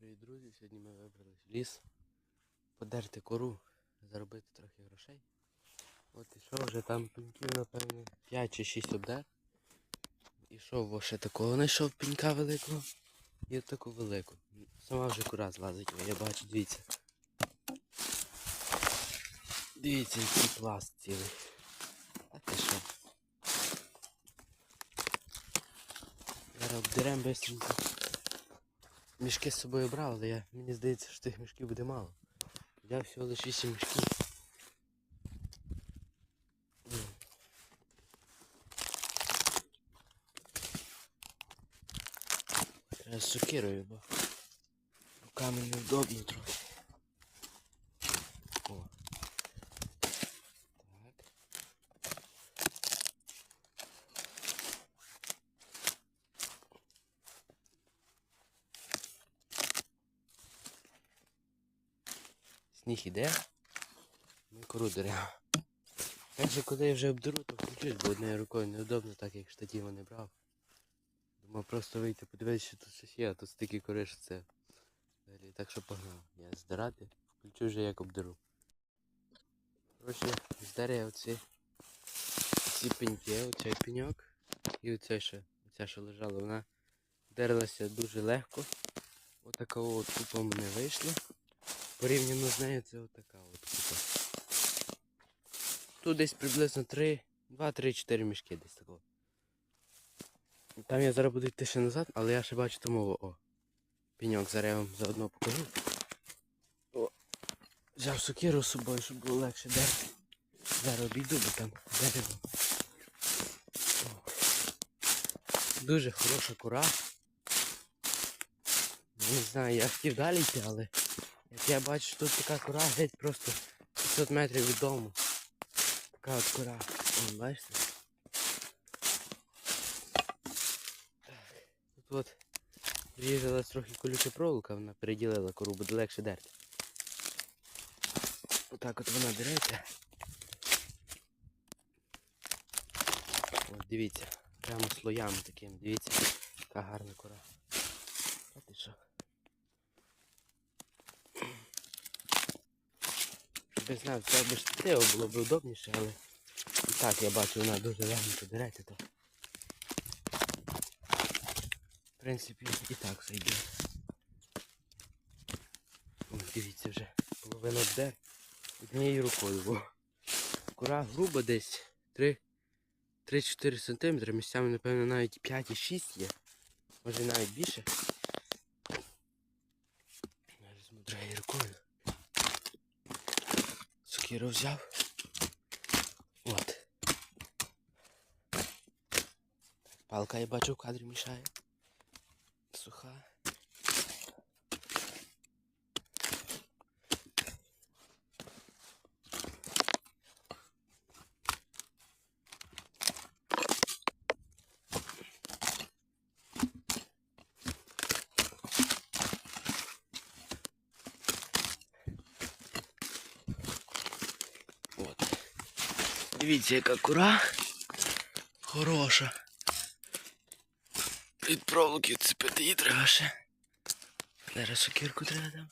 Привіт, друзі! Сьогодні ми вибрались в ліс подерти кору, заробити трохи грошей. От ішов вже там пеньків, напевне, 5 чи 6 обдер. Ішов во ще такого знайшов пенька великого і таку велику. Сама вже кура злазить, я бачу, дивіться. Дивіться, який пласт цілий. А ти що? Зараз обдеремо бистренько. Мішки з собою брав, але я, мені здається, що тих мішків буде мало. Я всього лише 8 мішків. Треба з сокирою, бо руками неудобно трохи. Сніг іде. Ми кору деремо. Так коли я вже обдеру, то включусь, бо однією рукою неудобно, так як штатіва не брав. Думав просто вийти, подивитися, що тут щось є, а тут стільки кори, це. Взагалі, так що погнав. Я здирати, включу вже як обдеру. Коротше, здер оці, ці пеньки, оцей пеньок і оцей ще, оця що лежала, вона дерлася дуже легко. Отака от купа мене вийшла. Порівняно з нею це отака от купа. Тут десь приблизно 3, 2-3-4 мішки десь такого. Там я зараз буду йти ще назад, але я ще бачу тому о. Пеньок зараз я вам заодно покажу. О, взяв сокиру з собою, щоб було легше дерти. Зараз обійду, бо там дерево. Дуже хороша кора. Не знаю, я хотів далі йти, але як я бачу, тут така кора геть просто 500 метрів від дому. Така от кора. О, бачите? Так. Тут от різалась трохи колюча проволока, вона переділила кору, буде легше дерти. Отак от вона береться. От дивіться, прямо слоями такими, дивіться, яка гарна кора. А ти що? Я знав, це б штативо було б удобніше, але і так я бачу, вона дуже легенько береться, то в принципі і так зайде. Дивіться вже, половина обдер однією рукою, бо кура груба десь 3 3-4 см, місцями, напевно, навіть 5 і 6 є. Може навіть більше. Я візьму другою рукою. Сокиру взяв. От. Палка я бачу в кадрі мішає. Суха. От. Дивіться, яка кура. Хороша. Від проволоки цепити її треба ще. Зараз сокирку треба там.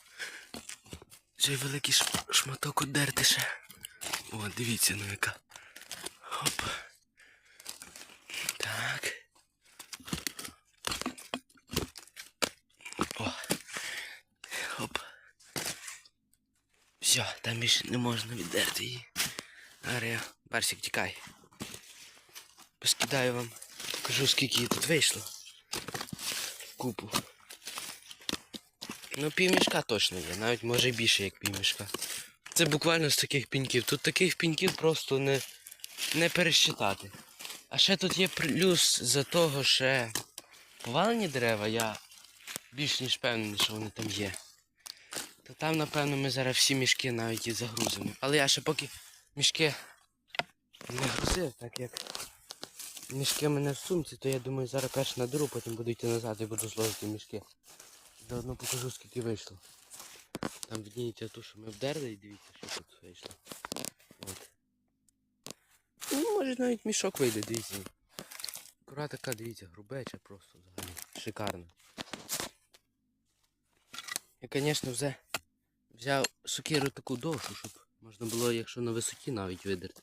Ще й великий шматок одерти ще. О, дивіться, ну яка. Хоп. Так. О. Хоп. Все, там більше не можна віддерти її. Арія, Барсик, тікай. Поскидаю вам. Покажу скільки її тут вийшло. Купу. Ну півмішка точно є, навіть може і більше як півмішка. Це буквально з таких піньків. Тут таких піньків просто не, не пересчитати. А ще тут є плюс за того, що повалені дерева, я більш ніж певний, що вони там є. То там, напевно, ми зараз всі мішки навіть і загрузимо. Але я ще поки мішки не грузив, так як мішки в мене в сумці, то я думаю, зараз перш надеру, потім буду йти назад і буду зложити мішки. Заодно покажу, скільки вийшло. Там видніється ту, що ми вдерли, і дивіться, що тут вийшло. От. Ну, може навіть мішок вийде, дивіться. Кора така, дивіться, грубеча просто взагалі. Шикарна. Я, звісно, вже взяв сокиру таку довшу, щоб можна було, якщо на висоті навіть видерти.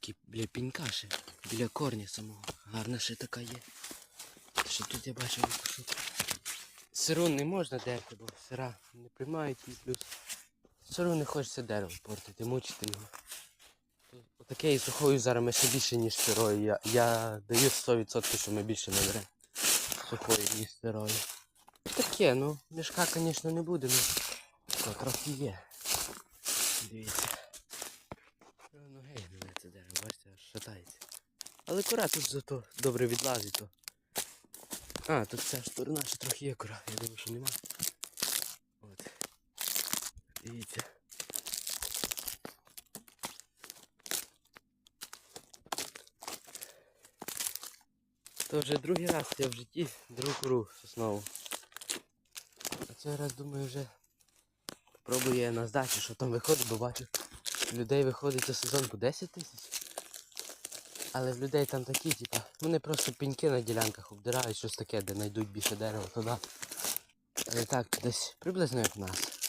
Такі біля пінька ще, біля корня самого. Гарна ще така є. Ще тут я бачив яку. Сиру не можна дерти, бо сира не приймають і плюс. Сиру не хочеться дерево портити, мучити його. Отаке і сухою зараз ми ще більше, ніж сирою. Я, я даю 100%, що ми більше наберемо сухої, ніж сирої. Таке, ну, мішка, звісно, не буде, ну то трохи є. Дивіться. Ну гей, не це дерево, бачите, аж шатається. Але кора тут зато добре відлазить то. А, тут ця сторона ще трохи є кора, я думаю, що нема. От. Дивіться. То вже другий раз я в житті беру кору соснову. А цей раз думаю вже спробую я на здачі, що там виходить, бо бачу, людей виходить за сезон по 10 тисяч. Але в людей там такі, типа, вони просто пеньки на ділянках обдирають, щось таке, де знайдуть більше дерева туди. Але так, десь приблизно як в нас.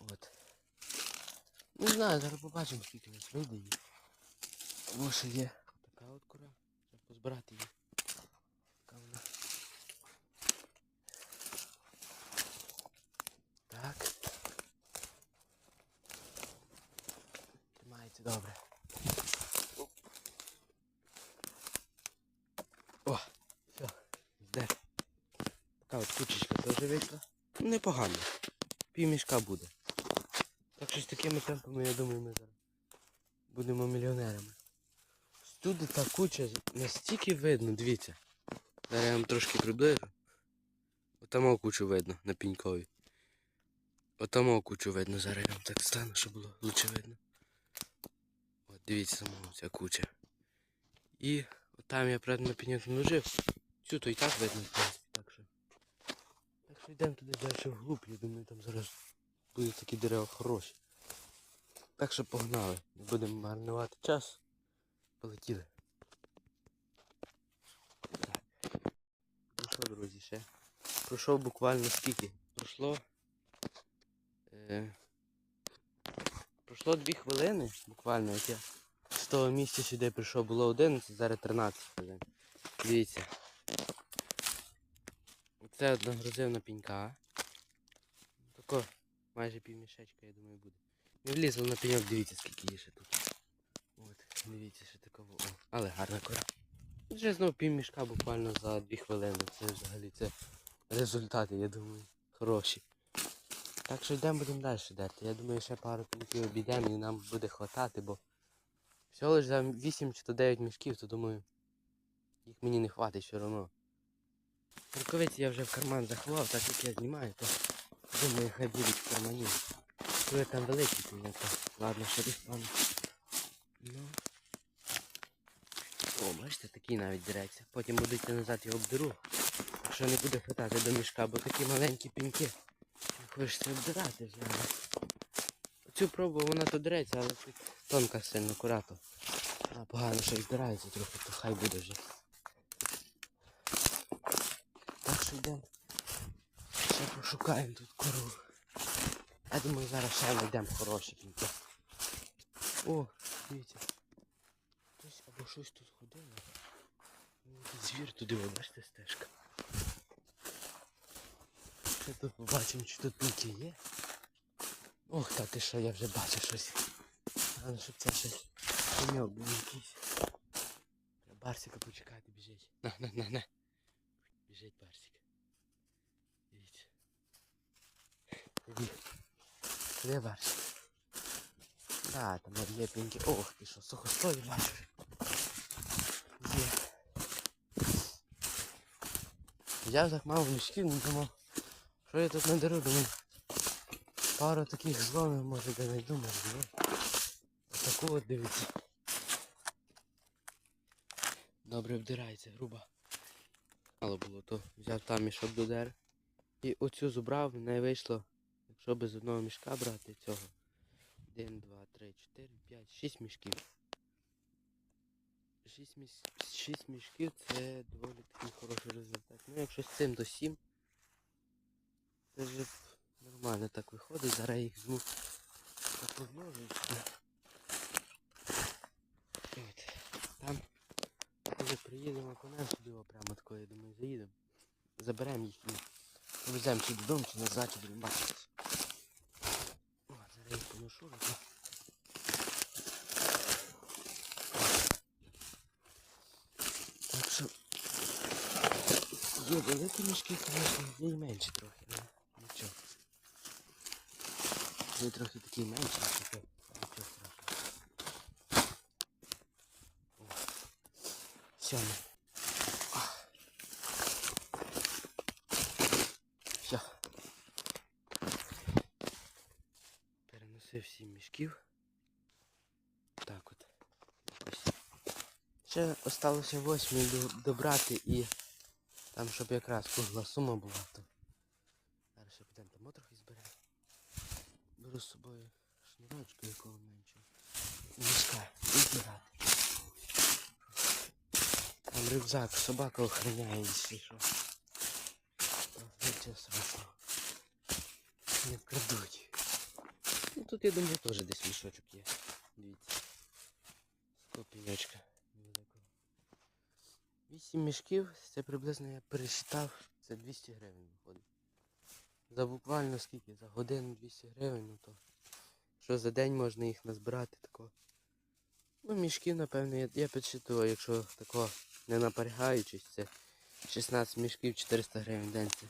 От. Не знаю, зараз побачимо, скільки нас вийде її. Тому що є така от кора. Треба позбирати її. Така вона. Так. Тримається добре. Оп. О, все, здер. Така от кучечка теж вийшла. Непогано. Півмішка буде. Так що з такими темпами, я думаю, ми зараз будемо мільйонерами. Тут та куча настільки видно, дивіться. Зараз я вам трошки приближу. Отамо кучу видно на піньковій. Отамо кучу видно, зараз я вам так стану, щоб було лучше видно. От дивіться самому ця куча. І отам я правда на пеньок не ложив. Цю то і так видно, в принципі, так що. Так що йдемо туди далі вглуб, я думаю, там зараз будуть такі дерева хороші. Так що погнали. Не будемо марнувати час. Полетіли. Так. Друзі, ще? Пройшов буквально скільки? Пройшло. Е, пройшло 2 хвилини, буквально, як я з того місця сюди прийшов, було 11, зараз 13 хвилин. Дивіться. Це одногрузивна пінька. Тако майже півмішечка, я думаю, буде. Не влізло на пеньок, дивіться, скільки є ще тут. От, дивіться, ще такого. О, але гарна кора. Вже знову півмішка буквально за 2 хвилини. Це взагалі це результати, я думаю, хороші. Так що йдемо будемо далі дерти. Я думаю, ще пару пінків обійдемо і нам буде хватати, бо всього лише за 8 чи то 9 мішків, то думаю, їх мені не хватить все одно. Рукавиці я вже в карман заховав, так як я знімаю, то думаю, хай будуть в кармані. Коли там великий, то я то ладно, що дістану. Ну. О, бачите, такий навіть дереться. Потім буду назад його обдеру. Якщо не буде хватати до мішка, бо такі маленькі піньки. Хочеться обдирати вже. Цю пробу вона то дереться, але тут тонка сильно акуратно. А погано, що збирається трохи, то хай буде вже. Так що йдемо. Ще пошукаємо тут кору. Я думаю, зараз ще знайдемо хороші піньки. О, дивіться. Хтось або щось тут ходило. Ну, Звір туди, бачите, стежка. Ще тут побачимо, чи тут піньки є. Ох, та ти що, я вже бачу щось. Але щоб це щось. Барсика почекати, біжить. На, на, на, на. Біжить Барсик. Дивіться. Побіг. Де Барсик? Да, там є піньки. Ох, ти що, сухостої бачу. Є. Я так мав мішків, не думав. Що я тут надеру, думаю. Пару таких зломів може де знайду, може ні. Отаку от дивіться. Добре вдирається, грубо. Мало було, то взяв там мішок до дер. І оцю зубрав, неї вийшло, якщо без одного мішка брати цього. Один, два, три, чотири, п'ять, шість мішків. Шість, міс... шість мішків це доволі такий хороший результат. Ну якщо з цим то сім, Це вже нормально так виходить, зараз їх та помножу. От. Там, коли приїдемо конем сюди, прямо такої, я думаю, заїдемо. Заберемо їх і повеземо чи додому, чи назад, чи будемо бачитись. О, зараз я їх поношу. Так що є великі мішки, звісно, і менші трохи, але нічого. Є трохи такі менші, такі, нічого страшного. О, Сьомий. Все. Переносив сім мішків. Так от. Ось. Ще осталося восьмий до- добрати і там, щоб якраз кругла сума була, то зараз ще підемо там трохи зберемо. Беру з собою шнурочку якого меншого. І мішка і збирати. Там рюкзак, собака охороняє, якщо що. Не вкрадуть. Ну тут я думаю теж десь мішочок є. Дивіться. Невеликого. Вісім мішків, це приблизно я пересчитав, це 200 гривень виходить. За буквально скільки? За годину 200 гривень, ну то. Що за день можна їх назбирати тако. Ну, мішків, напевно, я, я підсчитував, якщо тако не напрягаючись, це 16 мішків 400 гривень в день. Це,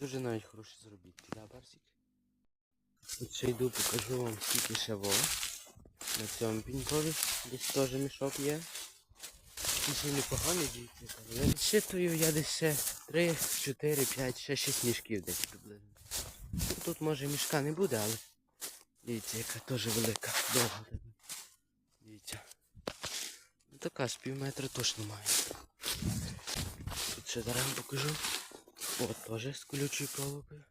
дуже навіть хороші заробітки, да, Барсик? Тут ще йду, покажу вам скільки ще во. На цьому пінькові десь теж мішок є. І ще непоганий дійсно. Я відчитую, я десь ще 3, 4, 5, ще 6 мішків десь приблизно. Ну, Тут може мішка не буде, але дивіться, яка теж велика, довга. Дивіться. Ну така з пів метра точно має. Ще зараз вам покажу. От теж з колючою проволокою.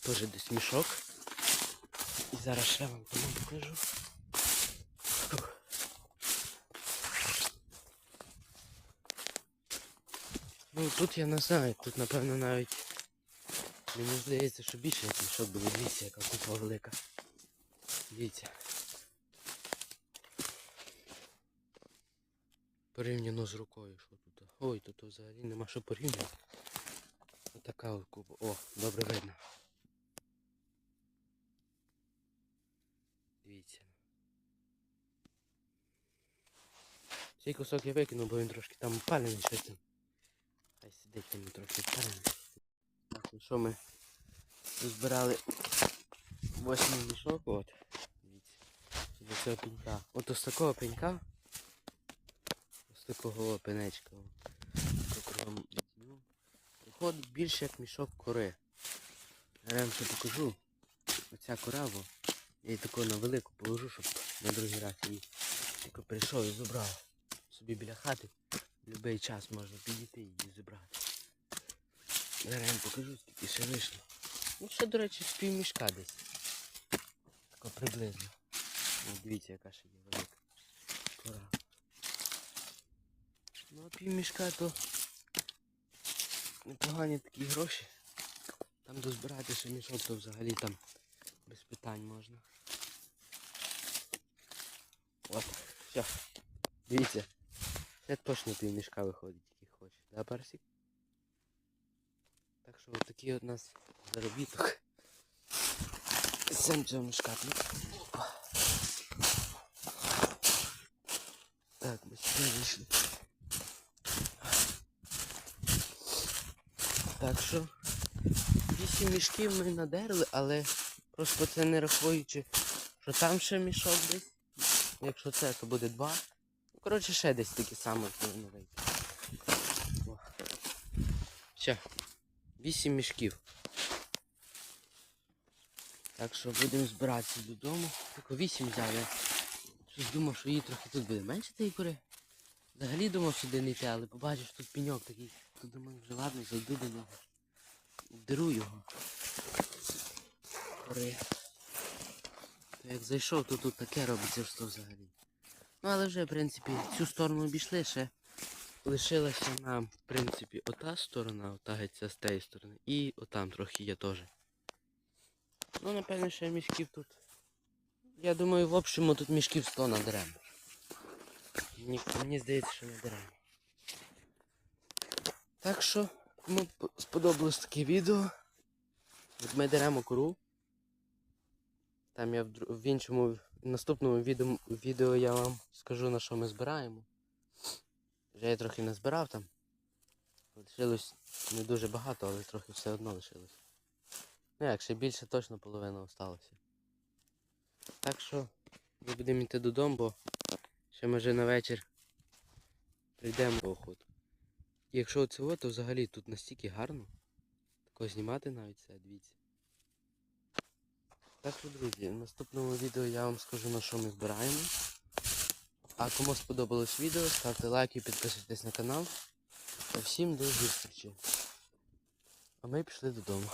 Теж десь мішок. І зараз ще вам тому покажу. Ну тут я не знаю, тут напевно навіть мені здається, що більше як мішок буде. Дивіться, яка купа велика. Дивіться. Порівняно з рукою, що тут. Ой, тут взагалі нема що порівняти. Отака от купа. О, добре видно. Дивіться. Цей кусок я викинув, бо він трошки там упалений щось там. Хай сидить він трохи упалений. Так, ну що ми збирали восьмий мішок, от. Дивіться. До цього пенька. От ось такого пенька. Такого пенечка. от, тако кругом візьму. Виходить більше як мішок кори. Я вам ще покажу. Оця кора, я її таку на велику положу, щоб на другий раз її тільки прийшов і забрав. Собі біля хати. В будь-який час можна підійти і забрати. Я вам покажу, скільки ще вийшло. Ну ще, до речі, з мішка десь. Тако приблизно. Дивіться, яка ще є велика. Кора. Ну а пів мішка то непогані такі гроші. Там дозбирати ще мішок, то взагалі там без питань можна. От, все. Дивіться. Це точно пів мішка виходить, який хоче. Да, Парсик? Так що отакий от нас заробіток. Сам цього мішка. Так, ми сюди вийшли. Так що вісім мішків ми надерли, але просто це не рахуючи, що там ще мішок десь. Якщо це, то буде два. Ну, коротше, ще десь таке саме. О. Все. Вісім мішків. Так що будемо збиратися додому. Тільки вісім взяв. Я щось думав, що її трохи тут буде менше тієї кори. Взагалі думав сюди не йти, але побачив, що тут пеньок такий. То думаю, вже ладно, зайду до нього. Вдеру його. Кори. То як зайшов, то тут таке робиться, що взагалі. Ну але вже, в принципі, цю сторону обійшли ще. лишилася нам, в принципі, ота сторона, ота геть ця з тієї сторони. І отам трохи є теж. Ну, напевно, ще мішків тут. Я думаю, в общому тут мішків 100 наберемо. Мені, здається, що наберемо. Так що, кому сподобалось таке відео. Ми деремо кору. Там я в, в іншому в наступному відео, відео я вам скажу на що ми збираємо. Вже я трохи назбирав там. Лишилось не дуже багато, але трохи все одно лишилось. Ну як, ще більше точно половина осталося. Так що ми будемо йти додому, бо ще може на вечір прийдемо охоту. І якщо оцього, то взагалі тут настільки гарно. Такого знімати навіть це, дивіться. Так друзі, в наступному відео я вам скажу на що ми збираємо. А кому сподобалось відео, ставте лайки, підписуйтесь на канал. Та всім до зустрічі. А ми пішли додому.